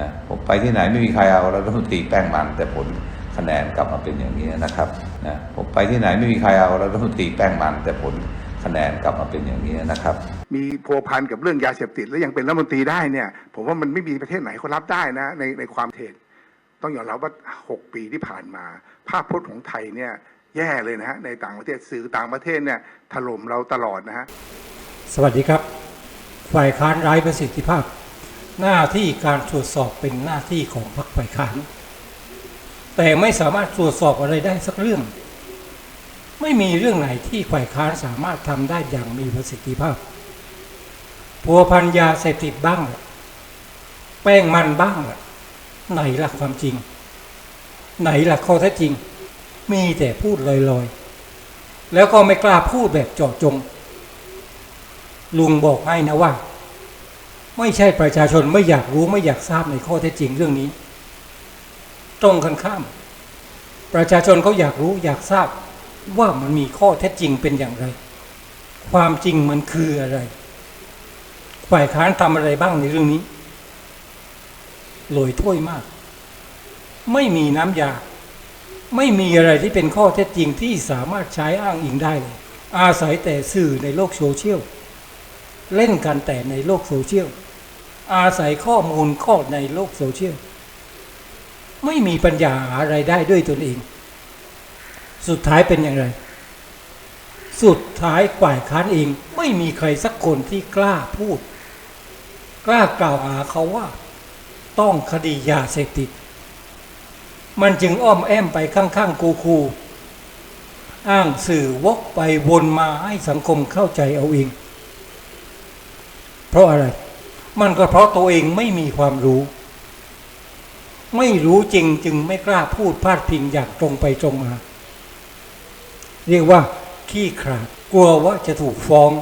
นะผมไปที่ไหนไม่มีใครเอารัฐมนตรีแป้งมัน แต่ผลคะแนนกลับมาเป็นอย่างนี้นะครับนะผมไปที่ไหนไม่มีใครเอารัฐมนตรีแป้งมัน แต่ผลคะแนนกลับมาเป็นอย่างนี้นะครับ มีพัวพันกับเรื่องยาเสพติด แล้วยังเป็นรัฐมนตรีได้เนี่ย ผมว่ามันไม่มีประเทศไหนเขารับได้นะในในความเทศต้องยอมรับว่า 6 ปีที่ผ่านมา ภาพพจน์ของไทยเนี่ยแย่เลยนะฮะในต่างประเทศสื่อต่างประเทศเนี่ยถล่มเราตลอดนะฮะสวัสดีครับ ฝ่ายค้านไร้ประสิทธิภาพ หน้าที่การตรวจสอบเป็นหน้าที่ของพรรคฝ่ายค้าน แต่ไม่สามารถตรวจสอบอะไรได้สักเรื่อง ไม่มีเรื่องไหนที่ฝ่ายค้านสามารถทำได้อย่างมีประสิทธิภาพพัวพันยาเสพติดบ้างล่ะแป้งมันบ้างล่ะไหนหลักความจริง ไหนหลักข้อเท็จจริง มีแต่พูดลอยๆ แล้วก็ไม่กล้าพูดแบบเจาะจง ลุงบอกให้นะว่า ไม่ใช่ประชาชนไม่อยากรู้ไม่อยากทราบในข้อเท็จจริงเรื่องนี้ ตรงกันข้าม ประชาชนเขาอยากรู้อยากทราบว่ามันมีข้อเท็จจริงเป็นอย่างไร ความจริงมันคืออะไร ฝ่ายค้านทำอะไรบ้างในเรื่องนี้โรยถ้วยมาก ไม่มีน้ำยา ไม่มีอะไรที่เป็นข้อเท็จจริงที่สามารถใช้อ้างอิงได้เลยอาศัยแต่สื่อในโลกโซเชียลเล่นกันแต่ในโลกโซเชียล อาศัยข้อมูลข้อในโลกโซเชียลไม่มีปัญญาอะไรได้ด้วยตนเอง สุดท้ายเป็นอย่างไร สุดท้ายฝ่ายค้านเองไม่มีใครสักคนที่กล้าพูด กล้ากล่าวหาเขาว่า ต้องคดียาเสพติด มันจึงอ้อมแอมไปข้างๆกูคูอ้างสื่อวกไปวนมาให้สังคมเข้าใจเอาเอง เพราะอะไร มันก็เพราะตัวเองไม่มีความรู้ ไม่รู้จริงจึงไม่กล้าพูดพาดพิงอย่างตรงไปตรงมา เรียกว่าขี้ขลาดกลัวว่าจะถูกฟ้อง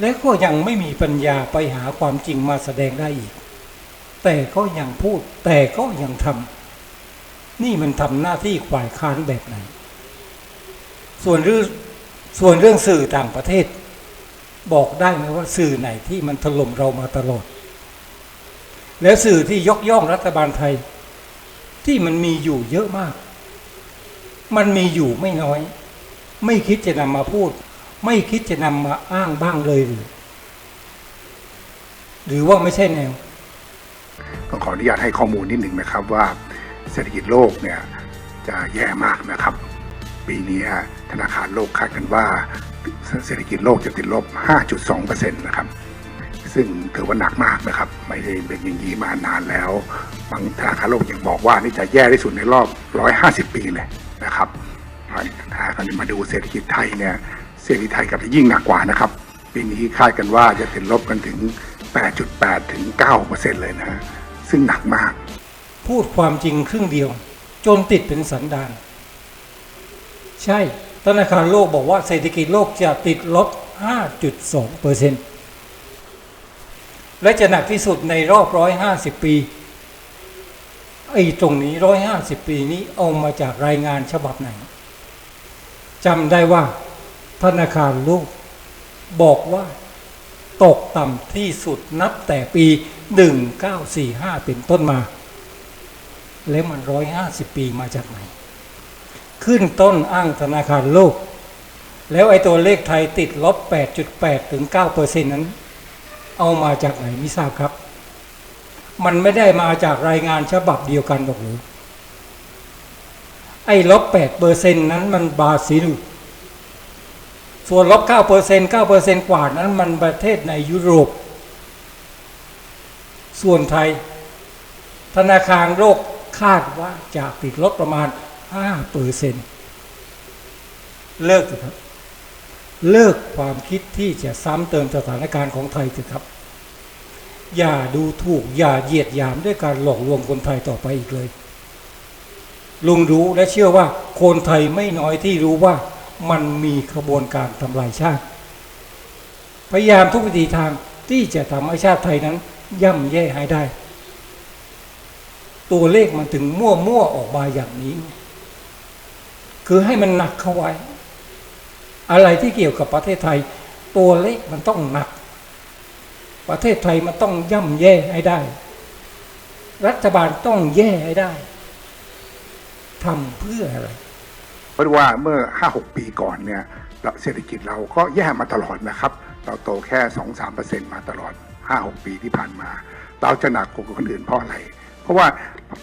และก็ยังไม่มีปัญญาไปหาความจริงมาแสดงได้อีก แต่ก็ยังพูด แต่ก็ยังทำนี่มันทำหน้าที่ฝ่ายค้านแบบไหนส่วนเรื่องส่วนเรื่องสื่อต่างประเทศ บอกได้ไหมว่าสื่อไหนที่มันถล่มเรามาตลอด แล้วสื่อที่ยกย่องรัฐบาลไทย ที่มันมีอยู่เยอะมาก มันมีอยู่ไม่น้อย ไม่คิดจะนำมาพูด ไม่คิดจะนำมาอ้างบ้างเลยหรือหรือว่าไม่ใช่แนวต้องขออนุญาตให้ข้อมูลนิดหนึ่งนะครับว่าเศรษฐกิจโลกเนี่ยจะแย่มากนะครับ ปีนี้ธนาคารโลกคาดกันว่าเศรษฐกิจโลกจะติดลบ 5.2%นะครับ ซึ่งถือว่าหนักมากนะครับ ไม่ได้เป็นอย่างนี้มานานแล้ว บางธนาคารโลกยังบอกว่านี่จะแย่ที่สุดในรอบ 150 ปีเลยนะครับถ้าเรามาดูเศรษฐกิจไทยเนี่ย เศรษฐกิจไทยกับยิ่งหนักกว่านะครับ ปีนี้คาดกันว่าจะติดลบกันถึง 8.8 ถึง 9%เลยนะฮะซึ่งหนักมาก พูดความจริงครึ่งเดียว จนติดเป็นสันดาน ใช่ธนาคารโลกบอกว่าเศรษฐกิจโลกจะติดลบ 5.2เปอร์เซ็นต์และจะหนักที่สุดในรอบ 150 ปี ไอ้ตรงนี้ 150 ปีนี้เอามาจากรายงานฉบับไหนจำได้ว่าธนาคารโลกบอกว่าตกต่ำที่สุดนับแต่ปี 1945 เป็นต้นมา แล้วมัน 150 ปีมาจากไหน ขึ้นต้นอ้างธนาคารโลก แล้วไอ้ตัวเลขไทยติดลบ 8.8 ถึง9เปอร์เซ็นนั้น เอามาจากไหนไม่ทราบครับ มันไม่ได้มาจากรายงานฉบับเดียวกันหรอกหรือไอ้ลบ8เปอร์เซ็นนั้นมันบราซิล ส่วนลบ9เปอร์เซ็นต์9เปอร์เซ็นต์กว่านั้นมันประเทศในยุโรป ส่วนไทย ธนาคารโลกคาดว่าจะติดลบประมาณ 5เปอร์เซ็นต์เลิกเถอะครับ เลิกความคิดที่จะซ้ำเติมสถานการณ์ของไทยเถอะครับ อย่าดูถูก อย่าเหยียดหยามด้วยการหลอกลวงคนไทยต่อไปอีกเลย ลุงรู้และเชื่อว่าคนไทยไม่น้อยที่รู้ว่ามันมีขบวนการทำลายชาติ พยายามทุกวิธีทางที่จะทำให้ชาติไทยนั้น ย่ำแย่ให้ได้ ตัวเลขมันถึงมั่วมั่วๆออกมาอย่างนี้ คือให้มันหนักเข้าไว้ อะไรที่เกี่ยวกับประเทศไทย ตัวเลขมันต้องหนัก ประเทศไทยมันต้องย่ำแย่ให้ได้ รัฐบาลต้องแย่ให้ได้ทำเพื่ออะไรเพราะว่าเมื่อ 5-6 ปีก่อนเนี่ยเราเศรษฐกิจเราก็แย่มาตลอดนะครับ เราโตแค่ 2-3%มาตลอด 5-6 ปีที่ผ่านมา เราจะหนักกว่าคนอื่นเพราะอะไร เพราะว่า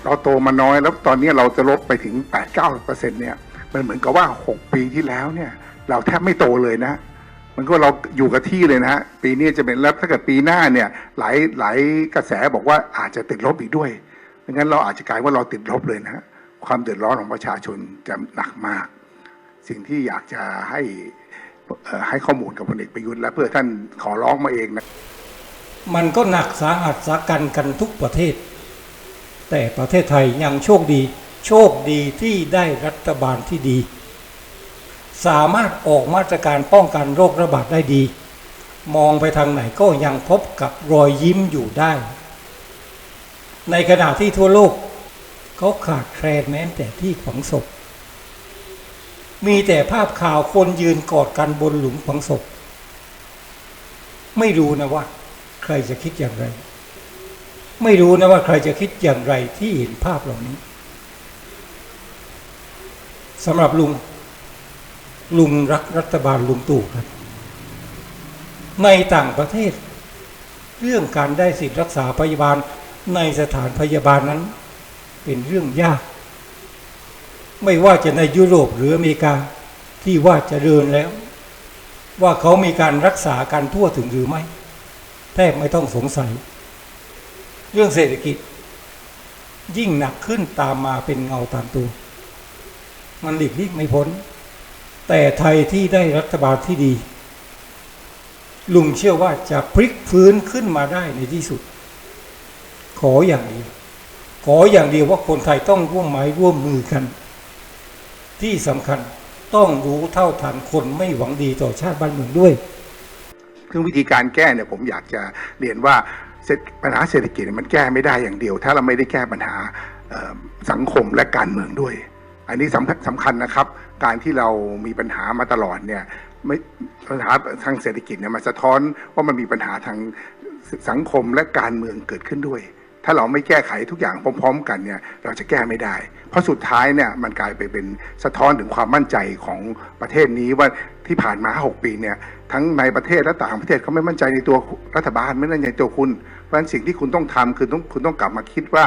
เราโตมาน้อยแล้วตอนนี้เราจะลดไปถึง 8-9%เนี่ย มันเหมือนกับว่า 6 ปีที่แล้วเนี่ย เราแทบไม่โตเลยนะ มันก็เราอยู่กับที่เลยนะฮะปีนี้จะเป็นแล้วถ้าเกิดปีหน้าเนี่ย หลายหลายกระแสบอกว่าอาจจะติดลบอีกด้วยดังนั้นเราอาจจะกลายว่าเราติดลบเลยนะฮะความเดือดร้อนของประชาชนจะหนักมาก สิ่งที่อยากจะให้ให้ข้อมูลกับพลเอกประยุทธ์และเพื่อท่านขอร้องมาเองนะมันก็หนักสาหัสสากันกันทุกประเทศ แต่ประเทศไทยยังโชคดี โชคดีที่ได้รั ฐบาลที่ดี สามารถออกมาตรการป้องกันโรคระบาดได้ดี มองไปทางไหนก็ยังพบกับรอยยิ้มอยู่ได้ ในขณะที่ทั่วโลกเขาขาดแคลนแม้แต่ที่ฝังศพ มีแต่ภาพข่าวคนยืนกอดกันบนหลุมฝังศพ ไม่รู้นะว่า ใครจะคิดอย่างไร ไม่รู้นะว่าใครจะคิดอย่างไรที่เห็นภาพเหล่านี้ สำหรับลุง ลุงรักรัฐบาลลุงตู่ครับ ในต่างประเทศ เรื่องการได้สิทธิรักษาพยาบาลในสถานพยาบาลนั้น เป็นเรื่องยาก ไม่ว่าจะในยุโรปหรืออเมริกาที่ว่าจะเดินแล้ว ว่าเขามีการรักษาการทั่วถึงหรือไม่แทบไม่ต้องสงสัย เรื่องเศรษฐกิจ ยิ่งหนักขึ้นตามมาเป็นเงาตามตัว มันหลีกเลี่ยงไม่พ้น แต่ไทยที่ได้รัฐบาลที่ดี ลุงเชื่อว่าจะพลิกฟื้นขึ้นมาได้ในที่สุด ขออย่างเดียวขออย่างเดียวว่าคนไทยต้องร่วมไม้ร่วมมือกัน ที่สำคัญต้องรู้เท่าทันคนไม่หวังดีต่อชาติบ้านเมืองด้วยซึ่งวิธีการแก้เนี่ยผมอยากจะเรียนว่าปัญหาเศรษฐกิจมันแก้ไม่ได้อย่างเดียว ถ้าเราไม่ได้แก้ปัญหาสังคมและการเมืองด้วย อันนี้สำคัญสำคัญนะครับ การที่เรามีปัญหามาตลอดเนี่ยไม่ปัญหาทางเศรษฐกิจเนี่ยมันสะท้อนว่ามันมีปัญหาทางสังคมและการเมืองเกิดขึ้นด้วย ถ้าเราไม่แก้ไขทุกอย่างพร้อม ๆ กันเนี่ยเราจะแก้ไม่ได้ เพราะสุดท้ายเนี่ยมันกลายไปเป็นสะท้อนถึงความมั่นใจของประเทศนี้ว่าที่ผ่านมา 6 ปีเนี่ยทั้งในประเทศและต่างประเทศเขาไม่มั่นใจในตัวรัฐบาลไม่มั่นใจในตัวคุณ เพราะฉะนั้นสิ่งที่คุณต้องทำคือต้องคุณต้องกลับมาคิดว่า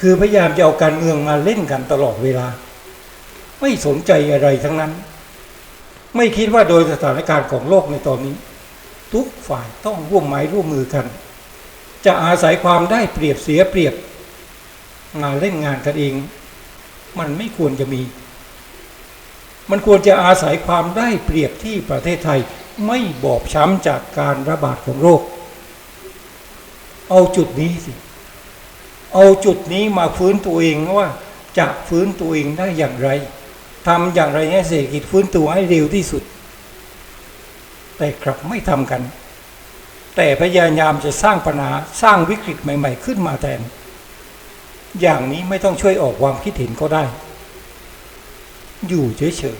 คือพยายามจะเอาการเมืองมาเล่นกันตลอดเวลา ไม่สนใจอะไรทั้งนั้น ไม่คิดว่าโดยสถานการณ์ของโลกในตอนนี้ ทุกฝ่ายต้องร่วมไม้ร่วมมือกัน จะอาศัยความได้เปรียบเสียเปรียบมาเล่นงานกันเอง มันไม่ควรจะมี มันควรจะอาศัยความได้เปรียบที่ประเทศไทยไม่บอบช้ำจากการระบาดของโรค เอาจุดนี้สิ เอาจุดนี้มาฟื้นตัวเองว่าจะฟื้นตัวเองได้อย่างไรทำอย่างไรให้เศรษฐกิจฟื้นตัวให้เร็วที่สุด แต่กลับไม่ทำกัน แต่พยายามจะสร้างปัญหาสร้างวิกฤตใหม่ ๆ ขึ้นมาแทน อย่างนี้ไม่ต้องช่วยออกความคิดเห็นก็ได้ อยู่เฉย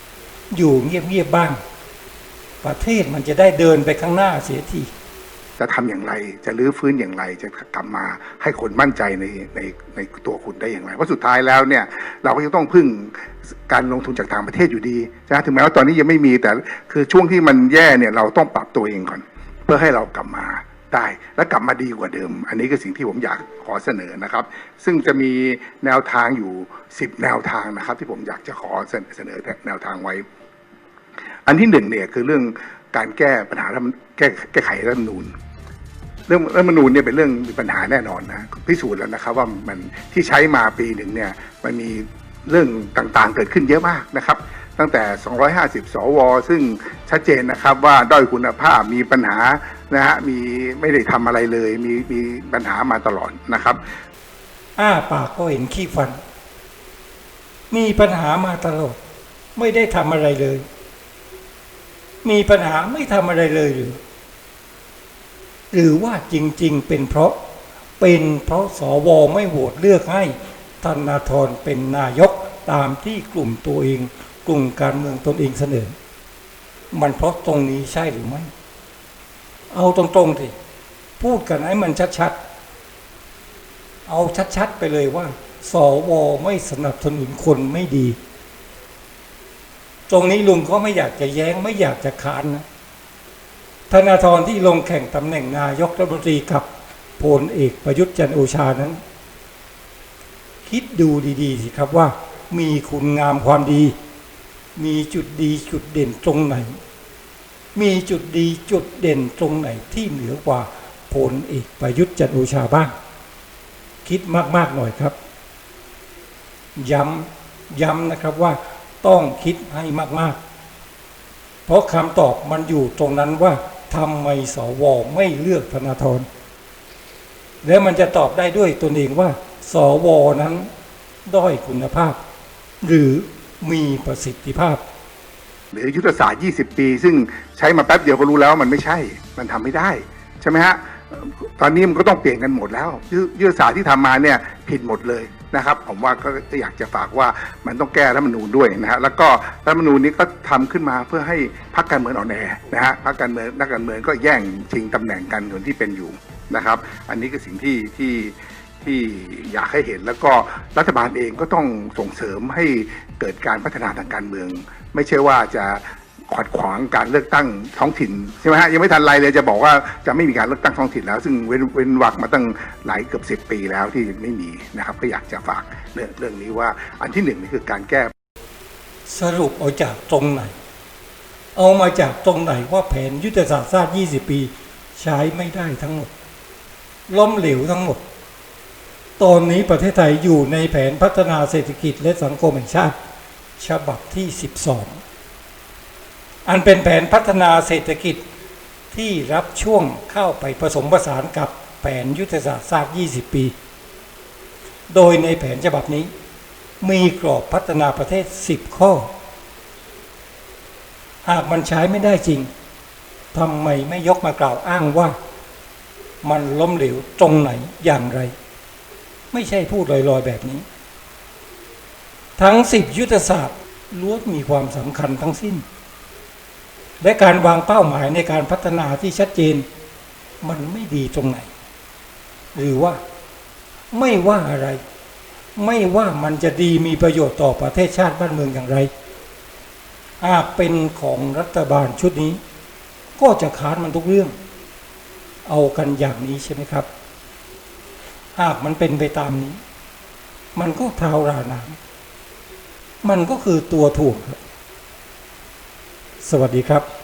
ๆอยู่เงียบๆบ้าง ประเทศมันจะได้เดินไปข้างหน้าเสียที จะทำอย่างไร จะรื้อฟื้นอย่างไร จะกลับมาให้คนมั่นใจในในในตัวคุณได้อย่างไร เพราะสุดท้ายแล้วเนี่ยเราก็จะต้องพึ่งการลงทุนจากต่างประเทศอยู่ดีนะถึงแม้ว่าตอนนี้ยังไม่มีแต่คือช่วงที่มันแย่เนี่ยเราต้องปรับตัวเองก่อน เพื่อให้เรากลับมาได้และกลับมาดีกว่าเดิม อันนี้คือสิ่งที่ผมอยากขอเสนอนะครับ ซึ่งจะมีแนวทางอยู่ 10 แนวทางนะครับ ที่ผมอยากจะขอเสนอแนวทางไว้ อันที่หนึ่งเนี่ยคือเรื่อง การแก้ปัญหาแก้แก้ไขรัฐมนูญเรื่องรัฐมนูญเนี่ยเป็นเรื่องมีปัญหาแน่นอนนะพิสูจน์แล้วนะครับว่ามันที่ใช้มาปีหนึ่งเนี่ยมันมีเรื่องต่างๆเกิดขึ้นเยอะมากนะครับ ตั้งแต่ 250 สว ซึ่งชัดเจนนะครับว่าด้อยคุณภาพมีปัญหานะฮะมีไม่ได้ทำอะไรเลย มีมีปัญหามาตลอดนะครับอ้าปากก็เห็นขี้ฟัน มีปัญหามาตลอด ไม่ได้ทำอะไรเลย มีปัญหาไม่ทำอะไรเลยหรือหรือว่าจริง ๆ เป็นเพราะเป็นเพราะสวไม่โหวตเลือกให้ธนาธรเป็นนายกตามที่กลุ่มตัวเอง กลุ่มการเมืองตนเองเสนอ มันเพราะตรงนี้ใช่หรือไม่ เอาตรงๆสิพูดกันให้มันชัดๆ เอาชัดๆไปเลยว่า สวไม่สนับสนุนคนไม่ดี ตรงนี้ลุงก็ไม่อยากจะแย้งไม่อยากจะคานนะธนาธรที่ลงแข่งตำแหน่งนายกรัฐมนตรีกับพลเอกประยุทธ์จันโอชานั้น คิดดูดีๆสิครับว่า มีคุณงามความดี มีจุดดีจุดเด่นตรงไหน มีจุดดีจุดเด่นตรงไหนที่เหนือกว่าพลเอกประยุทธ์จันโอชาบ้าง คิดมากๆหน่อยครับ ย้ำย้ำนะครับว่า ต้องคิดให้มาก ๆ เพราะคำตอบมันอยู่ตรงนั้นว่าทำไมสวไม่เลือกธนาธรและมันจะตอบได้ด้วยตนเองว่า สวนั้นด้อยคุณภาพ หรือมีประสิทธิภาพ หรือยุทธศาสตร์ 20 ปี ซึ่งใช้มาแป๊บเดียวก็รู้แล้วมันไม่ใช่ มันทำไม่ได้ ใช่ไหมฮะ ตอนนี้มันก็ต้องเปลี่ยนกันหมดแล้วยุยุทธศาสตร์ที่ทำมาเนี่ยผิดหมดเลย นะครับ ผมว่าก็อยากจะฝากว่ามันต้องแก้รัฐมนูญด้วยนะฮะแล้วก็รัฐมนูญนี้ก็ทำขึ้นมาเพื่อให้พรรคการเมืองอ่อนแอนะฮะพรรคการเมืองนักการเมืองก็แย่งชิงตำแหน่งกันเหมือนที่เป็นอยู่นะครับ อันนี้คือสิ่งที่ที่ที่อยากให้เห็นแล้วก็รัฐบาลเองก็ต้องส่งเสริมให้เกิดการพัฒนาทางการเมือง ไม่ใช่ว่าจะ ขวดขวางการเลือกตั้งท้องถิ่นใช่ไหมฮะยังไม่ทันไรเลยจะบอกว่าจะไม่มีการเลือกตั้งท้องถิ่นแล้ว ซึ่งเว้นเว้นวักมาตั้งหลายเกือบสิบปีแล้วที่ไม่มีนะครับก็อยากจะฝากเรื่องเรื่องนี้ว่าอันที่หนึ่งนี่คือการแก้ สรุปเอาจากตรงไหน เอามาจากตรงไหนว่าแผนยุทธศาสตร์ชาติ 20 ปีใช้ไม่ได้ทั้งหมด ล้มเหลวทั้งหมด ตอนนี้ประเทศไทยอยู่ในแผนพัฒนาเศรษฐกิจและสังคมแห่งชาติ ฉบับที่ 12 อันเป็นแผนพัฒนาเศรษฐกิจที่รับช่วงเข้าไปผสมผสานกับแผนยุทธศาสตร์ชาติ 20 ปี โดยในแผนฉบับนี้ มีกรอบพัฒนาประเทศ 10 ข้อ หากมันใช้ไม่ได้จริงทำไมไม่ยกมากล่าวอ้างว่า มันล้มเหลวตรงไหนอย่างไร ไม่ใช่พูดลอยๆแบบนี้ ทั้ง 10 ยุทธศาสตร์ล้วนมีความสำคัญทั้งสิ้น และการวางเป้าหมายในการพัฒนาที่ชัดเจน มันไม่ดีตรงไหน หรือว่าไม่ว่าอะไร ไม่ว่ามันจะดีมีประโยชน์ต่อประเทศชาติบ้านเมืองอย่างไรหากเป็นของรัฐบาลชุดนี้ ก็จะค้านมันทุกเรื่อง เอากันอย่างนี้ใช่ไหมครับหากมันเป็นไปตามนี้ มันก็เท้าวราน้ำมันก็คือตัวถ่วงครับ สวัสดีครับ